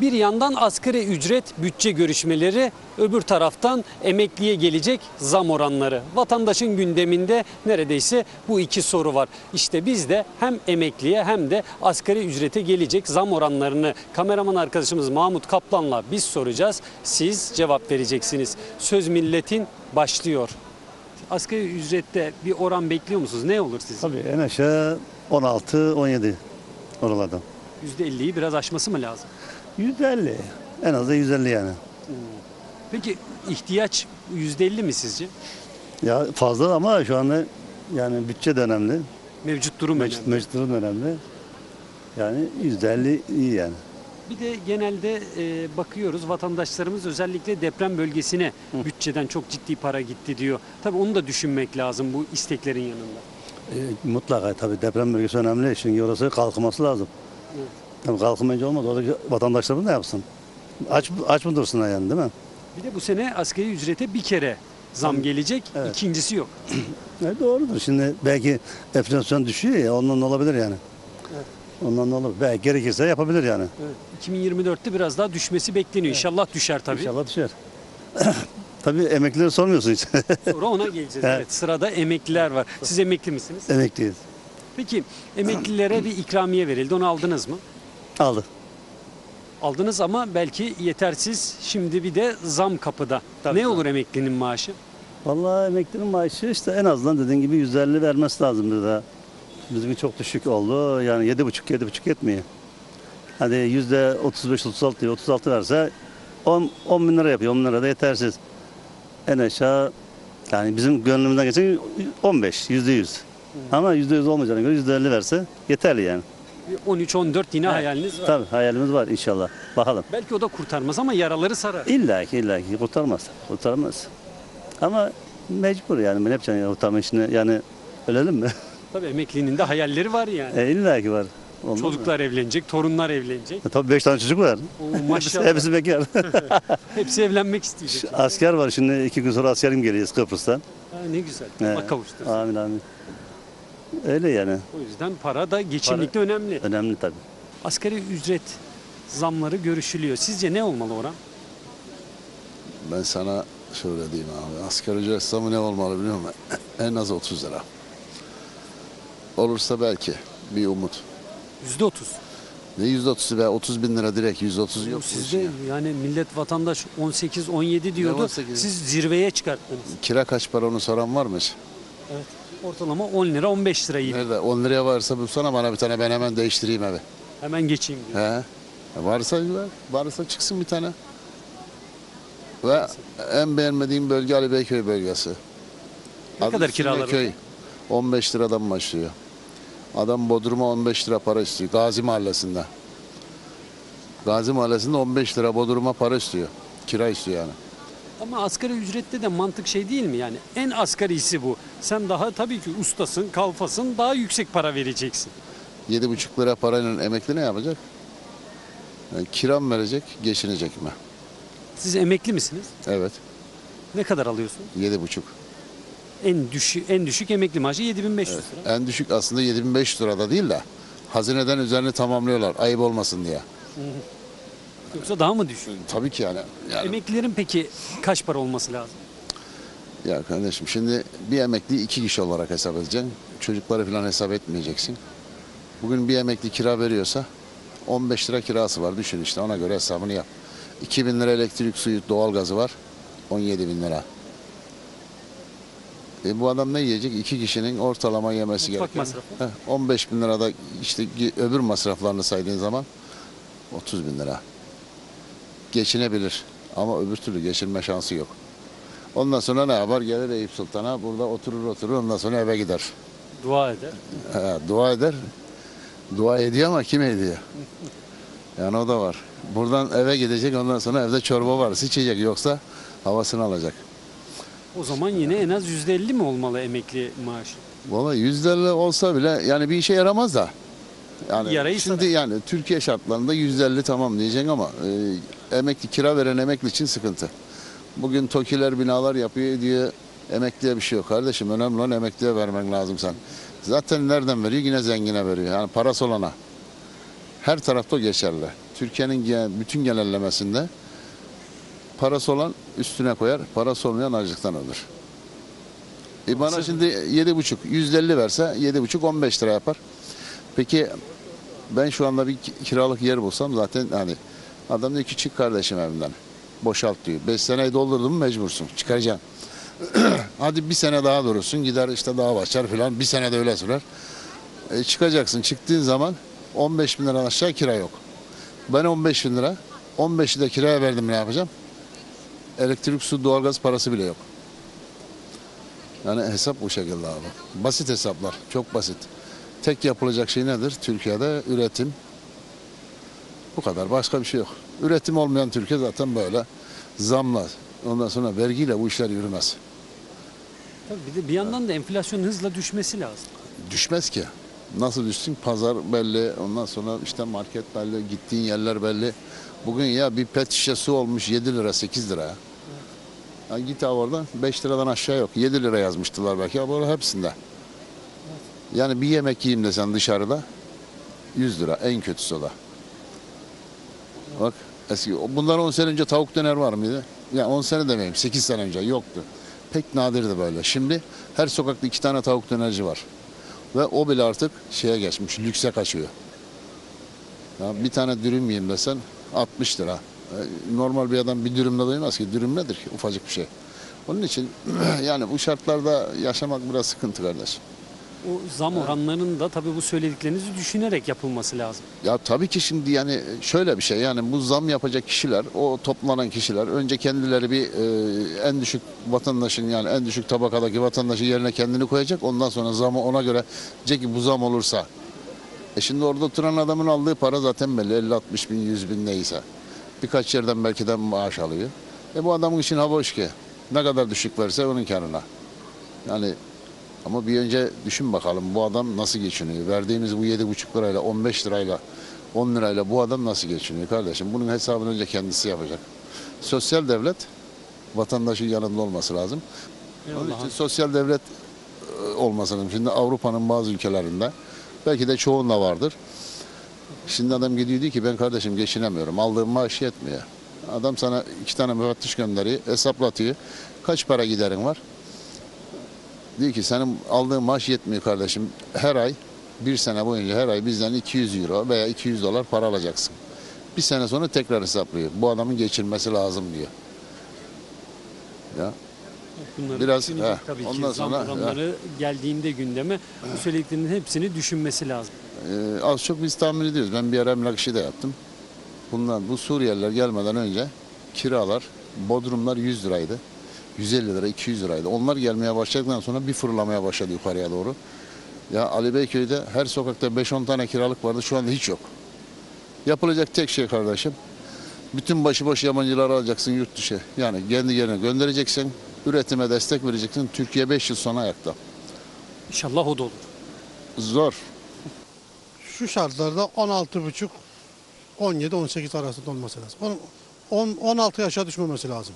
Bir yandan asgari ücret bütçe görüşmeleri, öbür taraftan emekliye gelecek zam oranları. Vatandaşın gündeminde neredeyse bu iki soru var. İşte biz de hem emekliye hem de asgari ücrete gelecek zam oranlarını kameraman arkadaşımız Mahmut Kaplan'la biz soracağız. Siz cevap vereceksiniz. Söz milletin başlıyor. Asgari ücrette bir oran bekliyor musunuz? Ne olur sizce? Tabii en aşağı 16-17 oralardan. %50'yi biraz aşması mı lazım? %50 en az da 150 yani. Peki ihtiyaç %50 mi sizce? Ya fazla ama şu anda yani bütçe de önemli. Mevcut durum Meclis, önemli. meclis durum önemli. Yani %50 iyi yani. Bir de genelde e, bakıyoruz vatandaşlarımız özellikle deprem bölgesine bütçeden çok ciddi para gitti diyor. Tabii onu da düşünmek lazım bu isteklerin yanında. E, mutlaka tabii deprem bölgesi önemli. Çünkü orası kalkması lazım. Evet. Tabii kalkmayınca olmaz. Oradaki vatandaşlarımız ne yapsın? Aç, aç mı dursunlar yani değil mi? Bir de bu sene asgari ücrete bir kere zam gelecek, Evet. ikincisi yok. E, doğrudur. Şimdi belki enflasyon düşüyor ya ondan olabilir yani. Evet. Ondan da olur. Belki gerekirse yapabilir yani. Evet. 2024'te biraz daha düşmesi bekleniyor. İnşallah düşer tabii. İnşallah düşer. Tabii emeklileri sormuyorsun hiç. Sonra ona geleceğiz. Evet. Evet. Sırada emekliler var. Siz emekli misiniz? Emekliyiz. Peki emeklilere bir ikramiye verildi. Onu aldınız mı? Aldı. Aldınız ama belki yetersiz. Şimdi bir de zam kapıda. Tabii, ne tabii. olur emeklinin maaşı? Vallahi emeklinin maaşı işte en azından dediğin gibi 150 vermesi lazım burada. Bizimki çok düşük oldu. Yani 7,5 7,5 yetmiyor. Hadi yüzde 35 36 diyor. 36 verse 10, 10 bin lira yapıyor. 10 bin lira da yetersiz. En aşağı yani bizim gönlümüzden geçen 15 yüzde 100. Ama yüzde 100 olmayacağına göre yüzde 50 verse yeterli yani. Bir 13-14 yine hayaliniz var. Tabii hayalimiz var inşallah. Bakalım. Belki o da kurtarmaz ama yaraları sarar. İlla ki illa ki kurtarmaz. Kurtarmaz. Ama mecbur yani. Ne yapacaksın ya kurtarma işini yani ölelim mi? Tabii emeklinin de hayalleri var yani. e, illa ki var. Olmaz mı? Çocuklar evlenecek, torunlar evlenecek. E, tabii beş tane çocuk var. Oo, maşallah. hepsi bekar. Hepsi evlenmek isteyecek. Asker var şimdi iki gün sonra askerim geliyoruz Kıbrıs'tan. Ha, ne güzel. He. Allah kavuştursun. Amin amin. Öyle yani. O yüzden para da geçimlikte önemli. Önemli tabii. Asgari ücret zamları görüşülüyor. Sizce ne olmalı oran? Ben sana şöyle diyeyim abi. Asgari ücret zamı ne olmalı biliyor musun? En az 30 lira. Olursa belki bir umut. Yüzde otuz. Ne 130 be 30 bin lira direkt 130 yok. Sizde ya. yani millet vatandaş 18-17 diyordu. 18? Siz zirveye çıkarttınız. Kira kaç para onu soran var mı hiç? Evet. Ortalama 10 lira 15 lira iyi. Nerede? 10 liraya varsa bulsana bana bir tane ben hemen değiştireyim evi. Hemen geçeyim diyor. He. Varsa varsa çıksın bir tane. Ve en beğenmediğim bölge Ali Beyköy bölgesi. Ne Adı kadar üstünde kiralar Köy. 15 liradan başlıyor. Adam Bodrum'a 15 lira para istiyor. Gazi Mahallesi'nde. Gazi Mahallesi'nde 15 lira Bodrum'a para istiyor. Kira istiyor yani. Ama asgari ücrette de mantık şey değil mi? Yani en asgarisi bu. Sen daha tabii ki ustasın, kalfasın daha yüksek para vereceksin. 7,5 lira parayla emekli ne yapacak? Yani kiram verecek, geçinecek mi? Siz emekli misiniz? Evet. Ne kadar alıyorsun? 7,5. En düşük en düşük emekli maaşı 7500 lira. En düşük aslında 7500 lirada değil de hazineden üzerini tamamlıyorlar ayıp olmasın diye. Yoksa daha mı düşük? Tabii ki yani. yani Emeklilerin peki kaç para olması lazım? ya kardeşim şimdi bir emekli iki kişi olarak hesap edeceksin. Çocukları falan hesap etmeyeceksin. Bugün bir emekli kira veriyorsa 15 lira kirası var. Düşün işte ona göre hesabını yap. 2000 lira elektrik, suyu, doğalgazı var. 17 bin lira. E bu adam ne yiyecek? İki kişinin ortalama yemesi Mutfak gerekiyor. masrafı. Heh, 15 bin lirada işte öbür masraflarını saydığın zaman 30 bin lira. Geçinebilir ama öbür türlü geçinme şansı yok. Ondan sonra ne yapar? Gelir Eyüp Sultan'a burada oturur oturur ondan sonra eve gider. Dua eder. He, dua eder. Dua ediyor ama kim ediyor? Yani o da var. Buradan eve gidecek ondan sonra evde çorba var içecek yoksa havasını alacak. O zaman yine en az %50 mi olmalı emekli maaşı? Valla yüzlerle olsa bile yani bir işe yaramaz da. Yani Yarayı şimdi sarar. yani Türkiye şartlarında yüzde elli tamam diyeceksin ama e, emekli kira veren emekli için sıkıntı. Bugün TOKİ'ler binalar yapıyor diye emekliye bir şey yok kardeşim. Önemli olan emekliye vermen lazım sen. Zaten nereden veriyor? Yine zengine veriyor. Yani parası olana. Her tarafta geçerli. Türkiye'nin bütün genellemesinde parası olan üstüne koyar, parası olmayan açlıktan ölür. E bana şimdi yedi buçuk, yüzde elli verse yedi buçuk, on beş lira yapar. Peki ben şu anda bir ki- kiralık yer bulsam zaten hani adam diyor ki çık kardeşim evimden. Boşalt diyor. Beş seneyi doldurdun mu mecbursun. Çıkaracaksın. Hadi bir sene daha durursun. Gider işte daha başlar filan. Bir sene de öyle sürer. E, çıkacaksın. Çıktığın zaman 15 bin liradan aşağı kira yok. Ben 15 bin lira. 15'i de kiraya verdim ne yapacağım? Elektrik, su, doğalgaz parası bile yok. Yani hesap bu şekilde abi. Basit hesaplar. Çok basit. Tek yapılacak şey nedir? Türkiye'de üretim. Bu kadar. Başka bir şey yok. Üretim olmayan Türkiye zaten böyle zamla, ondan sonra vergiyle bu işler yürümez. Tabii bir de bir yandan da enflasyonun hızla düşmesi lazım. Düşmez ki. Nasıl düşsün? Pazar belli, ondan sonra işte market belli, gittiğin yerler belli. Bugün ya bir pet şişe su olmuş 7 lira, 8 lira. Ya git abi oradan 5 liradan aşağı yok. 7 lira yazmıştılar belki ama hepsinde. Yani bir yemek yiyeyim desen dışarıda 100 lira en kötüsü o da. Bak eski bundan 10 sene önce tavuk döner var mıydı? Ya 10 sene demeyeyim 8 sene önce yoktu. Pek nadirdi böyle. Şimdi her sokakta iki tane tavuk dönerci var. Ve o bile artık şeye geçmiş, lükse kaçıyor. Ya bir tane dürüm yiyeyim desen 60 lira. E, Normal bir adam bir dürümle doymaz ki. Dürüm nedir ki? Ufacık bir şey. Onun için yani bu şartlarda yaşamak biraz sıkıntı kardeşim. O zam oranlarının da tabii bu söylediklerinizi düşünerek yapılması lazım. Ya tabii ki şimdi yani şöyle bir şey yani bu zam yapacak kişiler, o toplanan kişiler önce kendileri bir e, en düşük vatandaşın yani en düşük tabakadaki vatandaşın yerine kendini koyacak. Ondan sonra zamı ona göre diyecek ki bu zam olursa. E şimdi orada oturan adamın aldığı para zaten belli 50-60 bin 100 bin neyse. Birkaç yerden belki de maaş alıyor. E bu adamın için hava hoş ki. Ne kadar düşük verse onun karına. Yani ama bir önce düşün bakalım bu adam nasıl geçiniyor? Verdiğimiz bu 7,5 lirayla 15 lirayla 10 lirayla bu adam nasıl geçiniyor kardeşim? Bunun hesabını önce kendisi yapacak. Sosyal devlet vatandaşın yanında olması lazım. Onun için sosyal devlet e, olması lazım. Şimdi Avrupa'nın bazı ülkelerinde belki de çoğunda vardır. Şimdi adam gidiyor diyor ki ben kardeşim geçinemiyorum. Aldığım maaş yetmiyor. Adam sana iki tane müfettiş gönderiyor, hesaplatıyor. Kaç para giderin var? Diyor ki senin aldığın maaş yetmiyor kardeşim. Her ay bir sene boyunca her ay bizden 200 euro veya 200 dolar para alacaksın. Bir sene sonra tekrar hesaplıyor. Bu adamın geçirmesi lazım diyor. Ya Bunları Biraz, he, tabii ondan sonra, oranları geldiğinde gündeme bu söylediklerinin hepsini düşünmesi lazım. Ee, az çok biz tahmin ediyoruz. Ben bir ara emlak işi de yaptım. Bundan bu Suriyeliler gelmeden önce kiralar, bodrumlar 100 liraydı. 150 lira, 200 liraydı. Onlar gelmeye başladıktan sonra bir fırlamaya başladı yukarıya doğru. Ya Ali Beyköy'de her sokakta 5-10 tane kiralık vardı. Şu anda hiç yok. Yapılacak tek şey kardeşim. Bütün başıboş yabancıları alacaksın yurt dışı. Yani kendi yerine göndereceksin. Üretime destek vereceksin. Türkiye 5 yıl sonra ayakta. İnşallah o da olur. Zor. Şu şartlarda 16,5 17-18 arasında olması lazım. On- on- 16 yaşa düşmemesi lazım.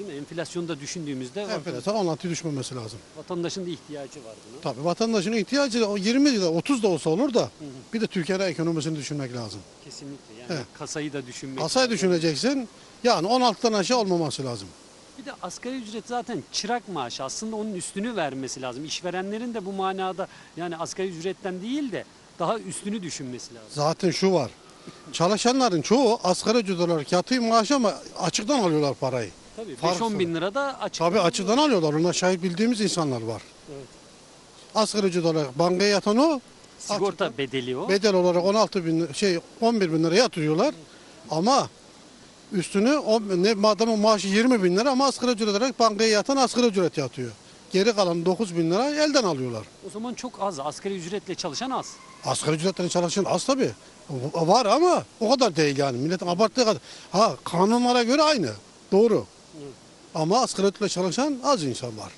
Değil mi? Enflasyonu da düşündüğümüzde Enflasyon 16 düşmemesi lazım. vatandaşın da ihtiyacı var buna. Tabii vatandaşın ihtiyacı o 20 da 30 da olsa olur da bir de Türkiye'nin ekonomisini düşünmek lazım. Kesinlikle. Yani Evet. kasayı da düşünmek. Kasayı lazım. düşüneceksin. Yani 16'dan aşağı olmaması lazım. Bir de asgari ücret zaten çırak maaşı aslında onun üstünü vermesi lazım. İşverenlerin de bu manada yani asgari ücretten değil de daha üstünü düşünmesi lazım. Zaten şu var. Çalışanların çoğu asgari ücret olarak yatıyor maaş ama açıktan alıyorlar parayı. Tabii Fark 5-10 bin lira da açık. Tabii açıktan alıyorlar. Ona şahit bildiğimiz insanlar var. Evet. Asgari ücret olarak bankaya yatan o. Sigorta açıktan- bedeli o. Bedel olarak 16 bin şey 11 bin lira yatırıyorlar. Ama üstünü o, ne adamın maaşı 20 bin lira ama asgari ücret olarak bankaya yatan asgari ücret yatıyor. Geri kalan 9 bin lira elden alıyorlar. O zaman çok az. Asgari ücretle çalışan az. Asgari ücretle çalışan az tabii. Var ama o kadar değil yani. Milletin abarttığı kadar. Ha kanunlara göre aynı. Doğru. Ama asgari ücretle çalışan az insan var.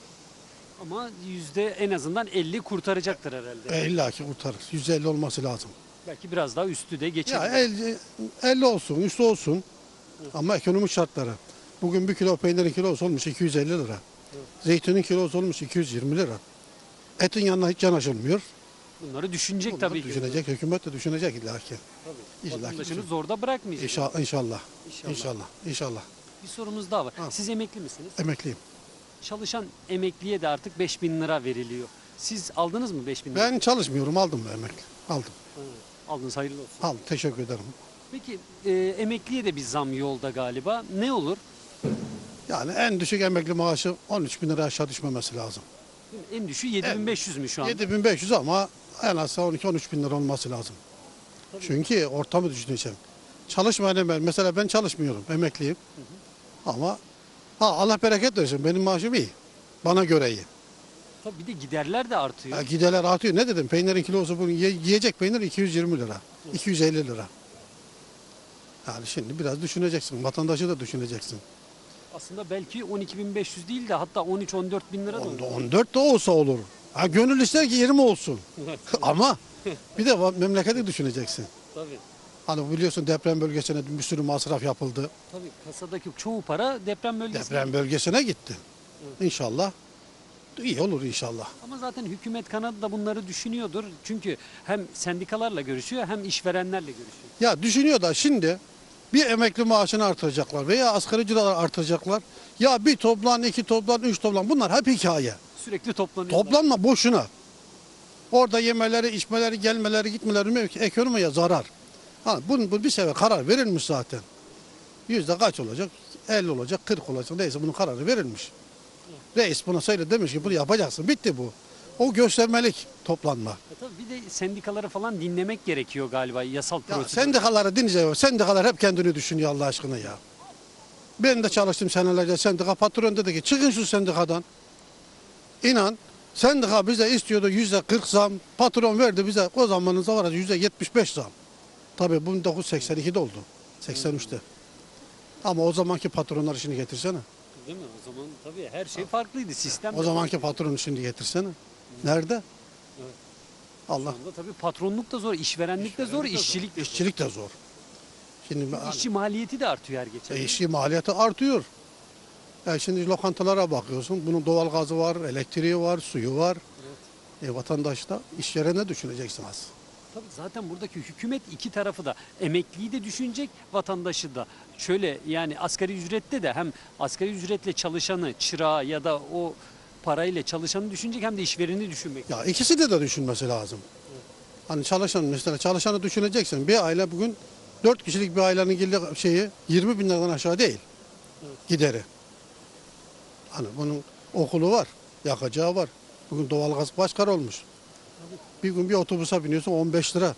Ama yüzde en azından 50 kurtaracaktır herhalde. E, İlla ki kurtarır. 150 olması lazım. Belki biraz daha üstü de geçebilir. Ya 50, 50 olsun, üstü olsun. Ama ekonomik şartları. Bugün bir kilo peynirin kilosu olmuş 250 lira. Zeytinin kilosu olmuş 220 lira. Etin yanına hiç yanaşılmıyor. Bunları düşünecek Bunları tabii ki. düşünecek, hükümet de düşünecek illa ki. Tabii. İlla ki Vatandaşını zorda bırakmayacak. İnşallah, inşallah, İnşallah. inşallah, inşallah. Bir sorumuz daha var. Ha. Siz emekli misiniz? Emekliyim. Çalışan emekliye de artık 5000 lira veriliyor. Siz aldınız mı 5000 lira? Ben çalışmıyorum, aldım ben emekli. Aldım, Ha, Aldınız hayırlı olsun. aldım. Teşekkür ederim. Peki e, emekliye de bir zam yolda galiba. Ne olur? Yani en düşük emekli maaşı 13 bin lira aşağı düşmemesi lazım. En düşüğü 7500 mü şu an? 7500 ama en az 12-13 bin lira olması lazım. Çünkü ortamı düşüneceğim. Çalışmayan emekli, mesela ben çalışmıyorum, emekliyim. Ama ha, Allah bereket versin, benim maaşım iyi. Bana göre iyi. Tabii bir de giderler de artıyor. Ya giderler artıyor. Ne dedim? Peynirin kilosu bugün ye- yiyecek peynir 220 lira. 250 lira. Yani şimdi biraz düşüneceksin. Vatandaşı da düşüneceksin. Aslında belki 12500 değil de hatta 13-14 bin lira da olur. 14 de olsa olur. Ha, gönül ister ki 20 olsun. Ama bir de memleketi düşüneceksin. Tabii. Hani biliyorsun deprem bölgesine bir sürü masraf yapıldı. Tabii kasadaki çoğu para deprem bölgesinde. Deprem bölgesine gitti. İnşallah iyi olur inşallah. Ama zaten hükümet kanadı da bunları düşünüyordur. Çünkü hem sendikalarla görüşüyor hem işverenlerle görüşüyor. Ya düşünüyor da şimdi bir emekli maaşını artıracaklar veya asgari ücretleri artıracaklar. Ya bir toplan, iki toplan, üç toplan bunlar hep hikaye. Sürekli toplanıyorlar. Toplanma boşuna. Orada yemeleri, içmeleri, gelmeleri, gitmeleri. Ekonomiye zarar. Ha, bunun bu bir sefer karar verilmiş zaten. Yüzde kaç olacak? 50 olacak, 40 olacak. Neyse bunun kararı verilmiş. Reis buna söyle demiş ki bunu yapacaksın. Bitti bu. O göstermelik toplanma. E tabii bir de sendikaları falan dinlemek gerekiyor galiba yasal Ya prosedür. sendikaları dinleyeceğim. Sendikalar hep kendini düşünüyor Allah aşkına ya. Ben de çalıştım senelerce sendika. Patron dedi ki çıkın şu sendikadan. İnan sendika bize istiyordu yüzde 40 zam. Patron verdi bize o zamanınızda var yüzde 75 zam. Tabii bu 1982'de oldu. 83'te. Ama o zamanki patronlar işini getirsene. Değil mi? O zaman tabii her şey farklıydı. Sistem O de zamanki farklıydı. patron işini getirsene. Nerede? Evet. Allah. Şu anda tabii patronluk da zor, işverenlik de zor, işçilik de zor. İşçilik de zor. Şimdi İşçi maliyeti de artıyor her geçen. E, gün. işçi maliyeti artıyor. E şimdi lokantalara bakıyorsun. Bunun doğal gazı var, elektriği var, suyu var. E, vatandaş da iş yerine düşüneceksin az. Tabii zaten buradaki hükümet iki tarafı da emekliyi de düşünecek, vatandaşı da. Şöyle yani asgari ücrette de hem asgari ücretle çalışanı, çırağı ya da o parayla çalışanı düşünecek hem de işvereni düşünmek. Ya ikisi de de düşünmesi lazım. Hani çalışan mesela çalışanı düşüneceksin. Bir aile bugün 4 kişilik bir ailenin geliri şeyi 20 bin liradan aşağı değil. Gideri. Hani bunun okulu var, yakacağı var. Bugün doğalgaz başkar olmuş. Bir gün bir otobüse biniyorsun 15 lira.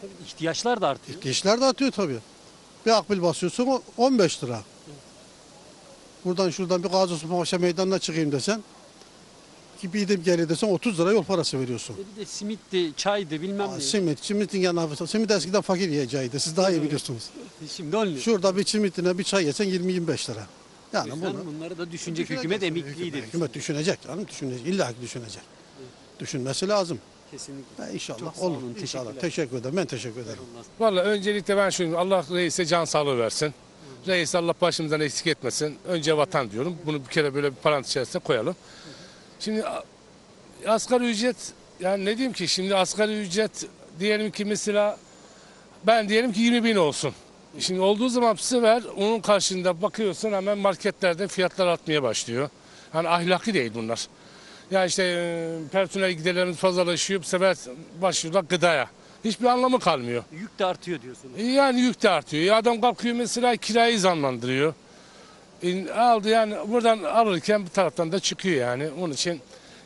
Tabii ihtiyaçlar da artıyor. İşler de atıyor tabii. Bir akbil basıyorsun o 15 lira. Buradan şuradan bir Gazi Osman Paşa meydanına çıkayım desen ki bir gidip geri desen 30 lira yol parası veriyorsun. E Bir de simitti, çaydı bilmem Aa, ne. simit, simitin yanına simit eskiden fakir yiyeceğiydi. Siz daha iyi biliyorsunuz. Şimdi olmuyor. Şurada bir simitine bir çay yesen 20-25 lira. Yani bunu bunları da düşünecek hükümet emekliyi de hükümet, hükümet düşünecek canım düşünecek. İlla ki düşünecek. Düşünmesi lazım. Kesinlikle. Ha, inşallah Çok olur. olun, İnşallah. Teşekkür ederim. Ben teşekkür ederim. Valla öncelikle ben şunu Allah reise can sağlığı versin. Reis Allah başımızdan eksik etmesin. Önce vatan diyorum. Bunu bir kere böyle bir parantez içerisine koyalım. Şimdi asgari ücret yani ne diyeyim ki şimdi asgari ücret diyelim ki mesela ben diyelim ki 20 bin olsun. Şimdi olduğu zaman bu sefer onun karşında bakıyorsun hemen marketlerde fiyatlar artmaya başlıyor. Hani ahlaki değil bunlar. Yani işte e, personel giderlerimiz fazlalaşıyor. Bu sefer başlıyorlar gıdaya. Hiçbir anlamı kalmıyor. Yük de artıyor diyorsunuz. Yani yük de artıyor. Ya adam kalkıyor mesela kirayı zamlandırıyor. E, aldı yani buradan alırken bir taraftan da çıkıyor yani. Onun için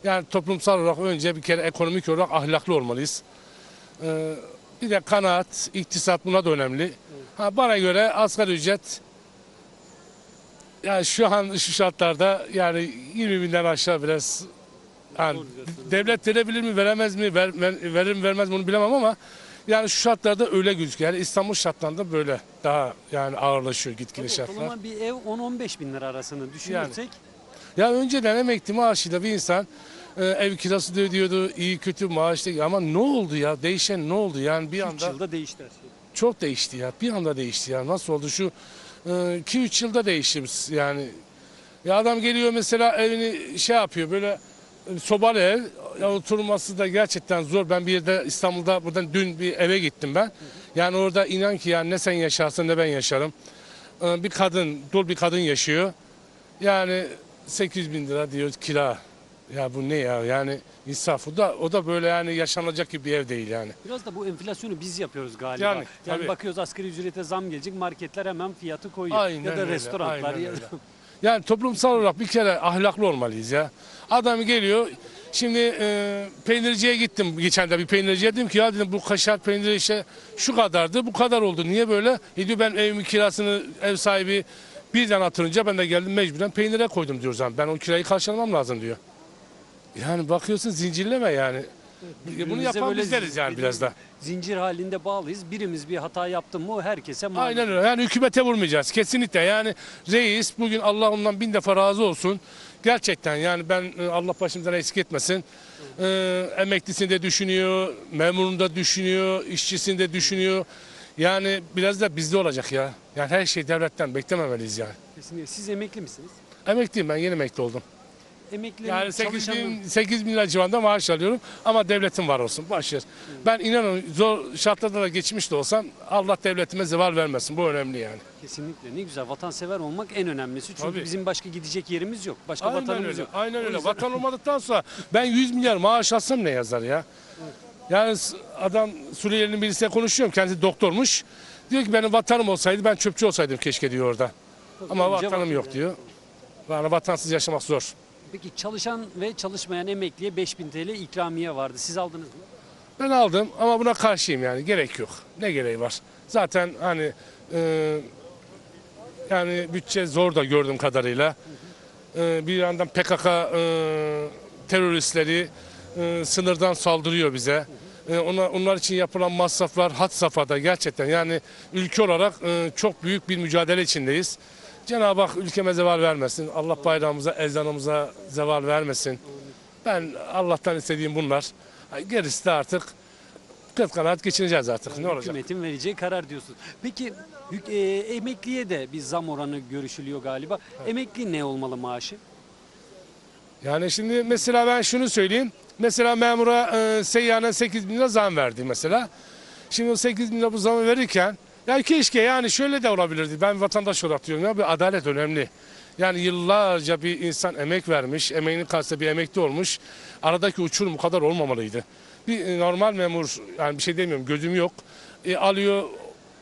yani toplumsal olarak önce bir kere ekonomik olarak ahlaklı olmalıyız. Ee, bir de kanaat, iktisat buna da önemli. Ha, bana göre asgari ücret yani şu an şu şartlarda yani 20 binden aşağı biraz yani devlet verebilir mi veremez mi ver, ver- verir mi vermez mi bunu bilemem ama yani şu şartlarda öyle gözüküyor. Yani İstanbul şartlarında böyle daha yani ağırlaşıyor gitgide Tabii şartlar. ortalama bir ev 10-15 bin lira arasını düşünürsek Ya önceden emekli maaşıyla bir insan e, ev kirası da ödüyordu, iyi kötü maaş ama ne oldu ya? Değişen ne oldu? Yani bir 3 anda yılda değişti her şey. çok değişti ya. Bir anda değişti ya. Nasıl oldu? Şu 2-3 yılda değişti yani. Ya adam geliyor mesela evini şey yapıyor böyle sobalı ev. Ya, oturması da gerçekten zor. Ben bir yerde İstanbul'da buradan dün bir eve gittim ben. Yani orada inan ki yani ne sen yaşarsın ne ben yaşarım. Ee, Bir kadın, dul bir kadın yaşıyor. Yani 800 bin lira diyor kira. Ya bu ne ya yani insaf. O da, o da böyle yani yaşanacak gibi bir ev değil yani. Biraz da bu enflasyonu biz yapıyoruz galiba. Yani, Yani, tabii. bakıyoruz asgari ücrete zam gelecek marketler hemen fiyatı koyuyor. Aynen ya da öyle, restoranlar. aynen ya- öyle. Yani toplumsal olarak bir kere ahlaklı olmalıyız ya. Adam geliyor. Şimdi e, peynirciye gittim geçen de bir peynirciye dedim ki ya dedim bu kaşar peyniri işte şu kadardı bu kadar oldu. Niye böyle? E diyor ben evimin kirasını ev sahibi birden atırınca ben de geldim mecburen peynire koydum diyor zaman. Ben o kirayı karşılamam lazım diyor. Yani bakıyorsun zincirleme yani. Bunu Birbirimize yapan böyle bizleriz yani biraz da. Zincir halinde bağlıyız. Birimiz bir hata yaptı mı herkese mal. Aynen öyle. Yani hükümete vurmayacağız. Kesinlikle. Yani reis bugün Allah ondan bin defa razı olsun. Gerçekten yani ben e, Allah başımızdan eksik etmesin. Ee, emeklisini de düşünüyor, memurunu da düşünüyor, işçisini de düşünüyor. Yani biraz da bizde olacak ya. Yani her şey devletten beklememeliyiz yani. Kesinlikle. Siz emekli misiniz? Emekliyim ben yeni emekli oldum. Emeklilerin Yani 8 çalışanın bin, 8 bin lira civarında maaş alıyorum ama devletim var olsun. Başarı. Ben inanın zor şartlarda da geçmiş de olsam Allah devletime zeval vermesin. Bu önemli yani. kesinlikle ne güzel vatansever olmak en önemlisi. Çünkü Tabii. bizim başka gidecek yerimiz yok. Başka Aynen vatanımız öyle. yok. Aynen O öyle. yüzden- Vatan olmadıktan sonra ben 100 milyar maaş alsam ne yazar ya? Yani s- adam Suriyeli'nin birisiyle konuşuyorum. Kendisi doktormuş. Diyor ki benim vatanım olsaydı ben çöpçü olsaydım keşke diyor orada. Ama Önce vatanım vatan yok yani. diyor. Yani vatansız yaşamak zor. Peki çalışan ve çalışmayan emekliye 5000 TL ikramiye vardı. Siz aldınız mı? Ben aldım ama buna karşıyım yani. Gerek yok. Ne gereği var? Zaten hani e, yani bütçe zor da gördüğüm kadarıyla. E, bir yandan PKK e, teröristleri e, sınırdan saldırıyor bize. E, ona, onlar için yapılan masraflar had safhada gerçekten. Yani ülke olarak e, çok büyük bir mücadele içindeyiz. Cenab-ı Hak ülkeme zeval vermesin. Allah bayrağımıza, ezanımıza zeval vermesin. Ben Allah'tan istediğim bunlar. Gerisi de artık kıt kanaat geçineceğiz artık. Ne olacak? Hükümetin vereceği karar diyorsun. Peki e, emekliye de bir zam oranı görüşülüyor galiba. Emekli ne olmalı maaşı? Yani şimdi mesela ben şunu söyleyeyim. Mesela memura e, seyyana 8 bin lira zam verdi mesela. Şimdi o 8 bin lira bu zamı verirken ya keşke yani şöyle de olabilirdi. Ben vatandaş olarak diyorum ya bir adalet önemli. Yani yıllarca bir insan emek vermiş, emeğinin karşısında bir emekli olmuş. Aradaki uçurum bu kadar olmamalıydı. Bir e, normal memur, yani bir şey demiyorum gözüm yok. E, alıyor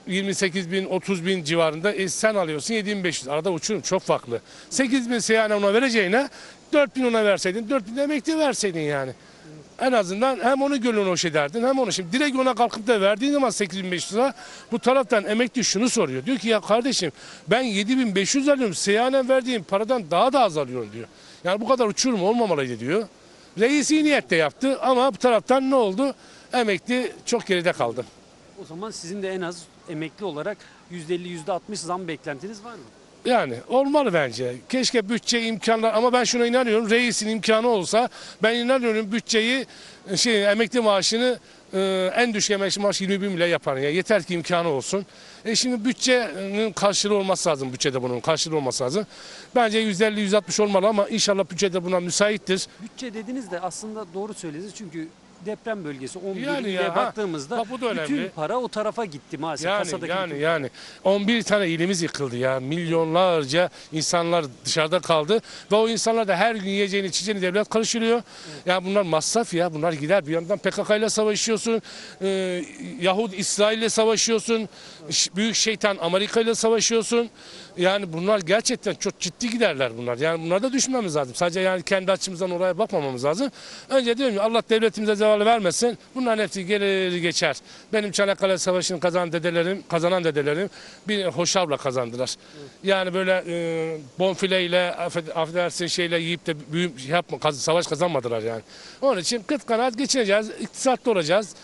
28 bin, 30 bin civarında. E, sen alıyorsun 7500. Arada uçurum çok farklı. 8 bin seyane ona vereceğine 4 bin ona verseydin, 4 bin emekli verseydin yani. En azından hem onu gönlünü hoş ederdin hem onu. Şimdi direkt ona kalkıp da verdiğin zaman 8500 lira bu taraftan emekli şunu soruyor. Diyor ki ya kardeşim ben 7500 alıyorum. Seyyanen verdiğim paradan daha da az alıyorum diyor. Yani bu kadar uçurum olmamalıydı diyor. Reis iyi niyetle yaptı ama bu taraftan ne oldu? Emekli çok geride kaldı. O zaman sizin de en az emekli olarak %50 %60 zam beklentiniz var mı? Yani olmalı bence. Keşke bütçe imkanlar ama ben şuna inanıyorum. Reisin imkanı olsa ben inanıyorum bütçeyi şey emekli maaşını e, en düşük emekli maaşı 21 bile yapar. Ya yeter ki imkanı olsun. E şimdi bütçenin karşılığı olması lazım. Bütçede bunun karşılığı olması lazım. Bence 150 160 olmalı ama inşallah bütçede buna müsaittir. Bütçe dediniz de aslında doğru söylediniz çünkü deprem bölgesi 11 Yani ya, ha, baktığımızda bak bu da bütün para o tarafa gitti maalesef. Yani Kasadaki yani bütün- yani 11 tane ilimiz yıkıldı ya. Milyonlarca insanlar dışarıda kaldı ve o insanlar da her gün yiyeceğini içeceğini devlet karıştırıyor. Ya bunlar masraf ya. Bunlar gider. Bir yandan PKK ile savaşıyorsun. E, Yahud İsrail ile savaşıyorsun. ş- Büyük şeytan Amerika ile savaşıyorsun. Yani bunlar gerçekten çok ciddi giderler bunlar. Yani bunlara da düşünmemiz lazım. Sadece yani kendi açımızdan oraya bakmamamız lazım. Önce diyorum ki Allah devletimize zeval vermesin. Bunların hepsi gelir geçer. Benim Çanakkale Savaşı'nı kazanan dedelerim, kazanan dedelerim bir hoşavla kazandılar. Yani böyle e, bonfileyle affed- affedersin şeyle yiyip de büyük şey yapma, savaş kazanmadılar yani. Onun için kıt kanaat geçineceğiz, iktisatlı olacağız.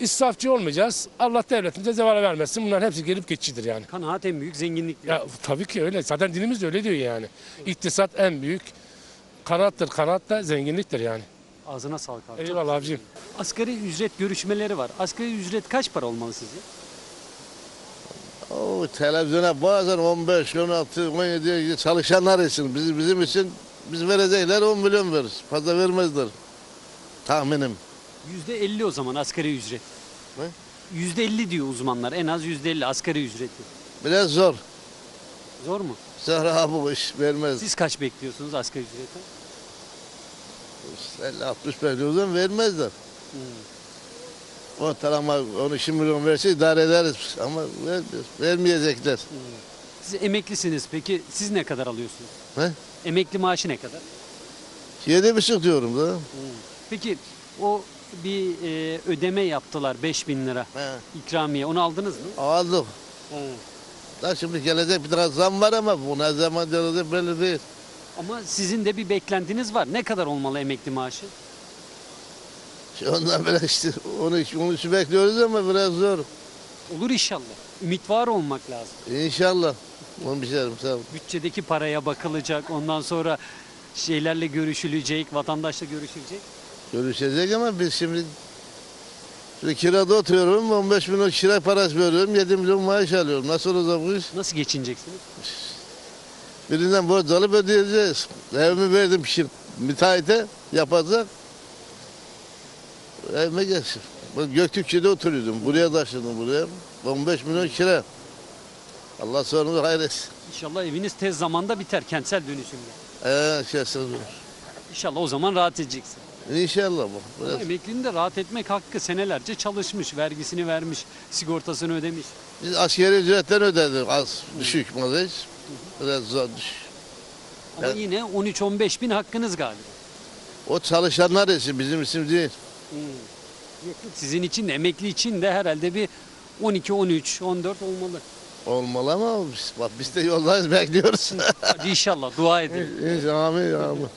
İsrafçı olmayacağız. Allah devletimize zeval vermesin. Bunların hepsi gelip geçicidir yani. Kanaat en büyük zenginlik. Ya tabii ki öyle. Zaten dinimiz de öyle diyor yani. İktisat en büyük kanattır. Kanat da zenginliktir yani. Ağzına sağlık abi. Eyvallah abicim. Asgari ücret görüşmeleri var. Asgari ücret kaç para olmalı sizce? O televizyona bazen 15, 16, 17 çalışanlar için bizim, bizim için Biz verecekler 10 milyon verir. Fazla vermezler. Tahminim. %50 o zaman asgari ücret. Ne? %50 diyor uzmanlar. En az %50 asgari ücreti. Biraz zor. Zor mu? Sonra bu iş vermez. Siz kaç bekliyorsunuz asgari ücrete? 50-60 bekliyorsan vermezler. Ortalama 12 milyon verse idare ederiz ama vermiyor. vermeyecekler. Siz emeklisiniz. Peki siz ne kadar alıyorsunuz? Ne? Emekli maaşı ne kadar? Yedi buçuk diyorum da. Peki o bir e, ödeme yaptılar 5000 lira He. ikramiye. Onu aldınız mı? Aldık. Da şimdi gelecek bir tane zam var ama bu ne zaman gelecek belli değil. Ama sizin de bir beklentiniz var. Ne kadar olmalı emekli maaşı? Şu Ondan böyle işte onu, onu şu bekliyoruz ama biraz zor. Olur inşallah. Ümit var olmak lazım. İnşallah. Onu bir şey derim, sağ ol. Bütçedeki paraya bakılacak. Ondan sonra şeylerle görüşülecek, vatandaşla görüşülecek. Görüşecek ama biz şimdi Şimdi kirada oturuyorum, 15 milyon kira parası veriyorum, 7 milyon maaş alıyorum. Nasıl olacak bu iş? Nasıl geçineceksiniz? Birinden borç alıp ödeyeceğiz. Evimi verdim şimdi müteahhite yapacak. Evime geçsin. Ben Göktürkçe'de oturuyordum. Buraya taşındım buraya. 15 milyon kira. Allah sonunu hayretsin. İnşallah eviniz tez zamanda biter kentsel dönüşümle. Ee, kesin. İnşallah o zaman rahat edeceksin. İnşallah bu. Biraz, emeklinin de rahat etmek hakkı senelerce çalışmış, vergisini vermiş, sigortasını ödemiş. biz askeri ücretten ödedik az düşük maaş. Biraz zor düşük. Ama yine 13-15 bin hakkınız galiba. O çalışanlar için bizim için değil. Sizin için de emekli için de herhalde bir 12, 13, 14 olmalı. Olmalı ama biz, bak biz de yoldayız bekliyoruz. Hadi inşallah dua edelim. İnşallah amin. amin.